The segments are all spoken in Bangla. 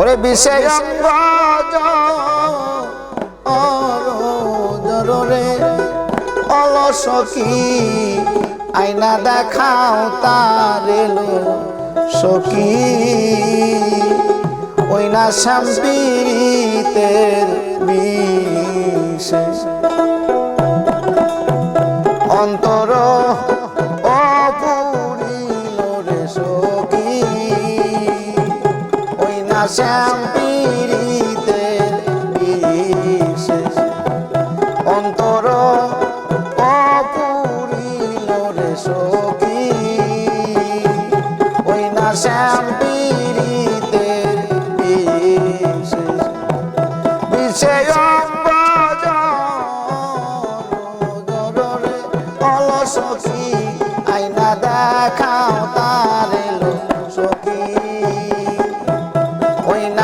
ওরে বিষয় রে অলস কি? আয়না দেখাও তার সখী। ওই না বিশেষ অন্তর ওই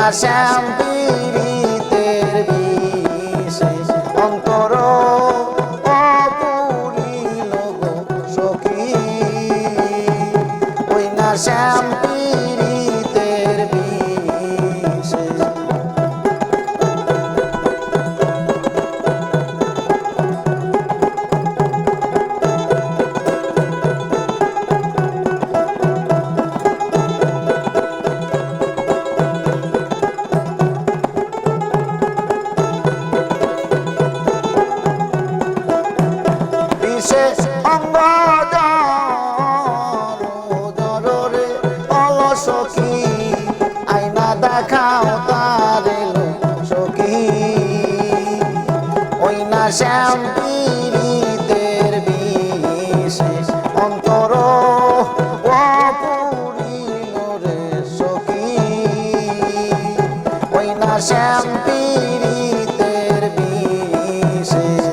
ওই ওই না শ্যাম্পিরিতের বিশেষ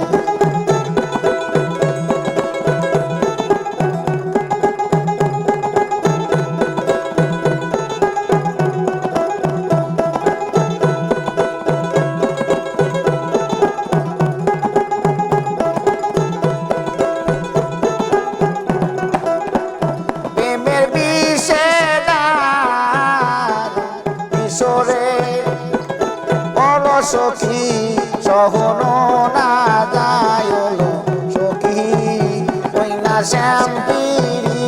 অলসখী সহন না যায় সখী। ওই না শ্যাম্পিরিতের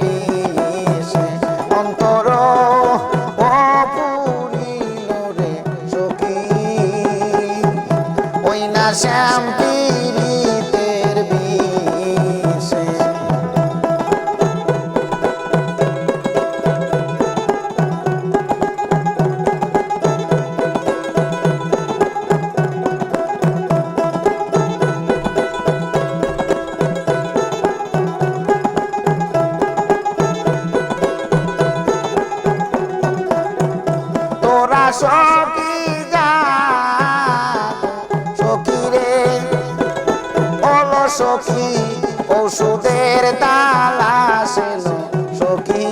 বিষে অন্তর অপুরিল রে সখী। ওই না শ্যাম্পিরিতের সখী ওষুধের তালাশে সখী।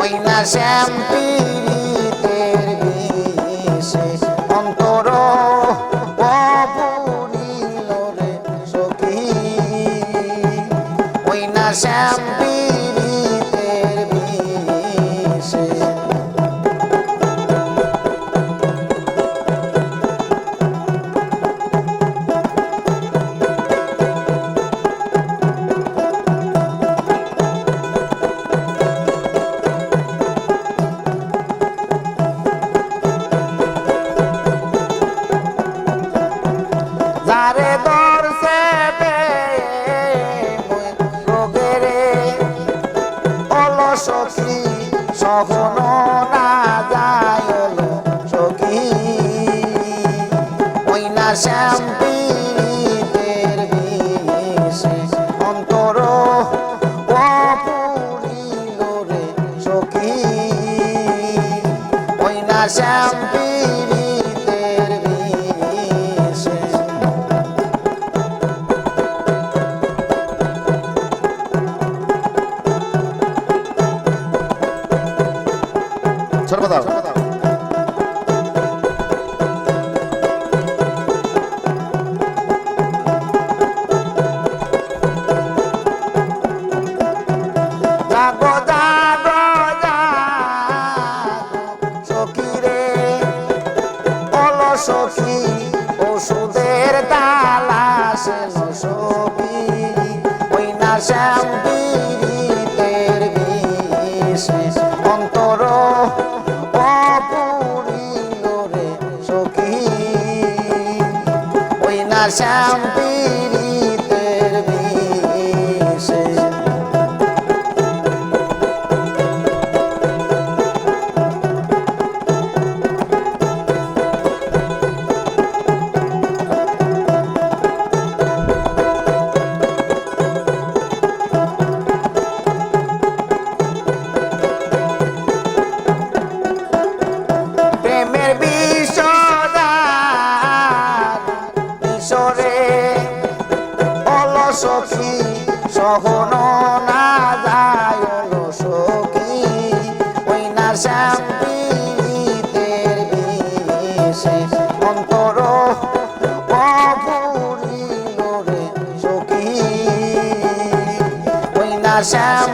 ওই না শ্যাম্পিরিতের বিশেষ অন্তর সহন না যায় সখী। ওই না বিশেষ অন্তর অপুরিল রে সখী। ওই না শ্যাম্পিরিতের সর্বদা শ্যাম পীড়িতের মিশরে হলো সখী, সহন না যায় হলো সখী। ওই না শ্যাম বিষে অন্তর অপুরিল সখী। ওই না শ্যাম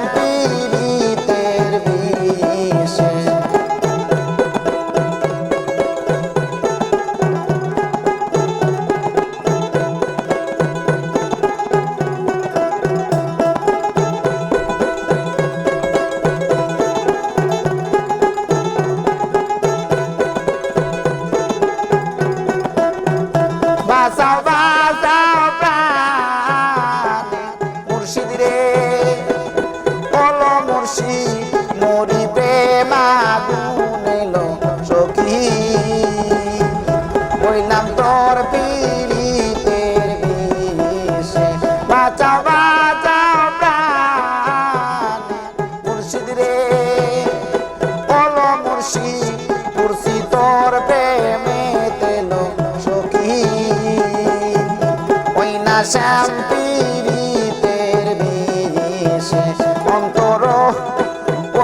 শ্যাম পীড়িতের বিষে অন্তর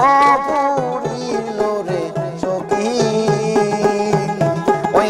অপুরিল রে সখী ওই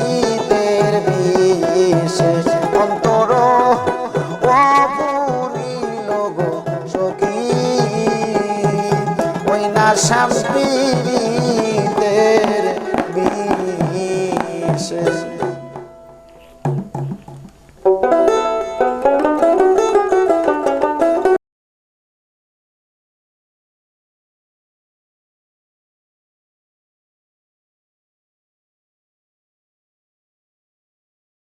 গো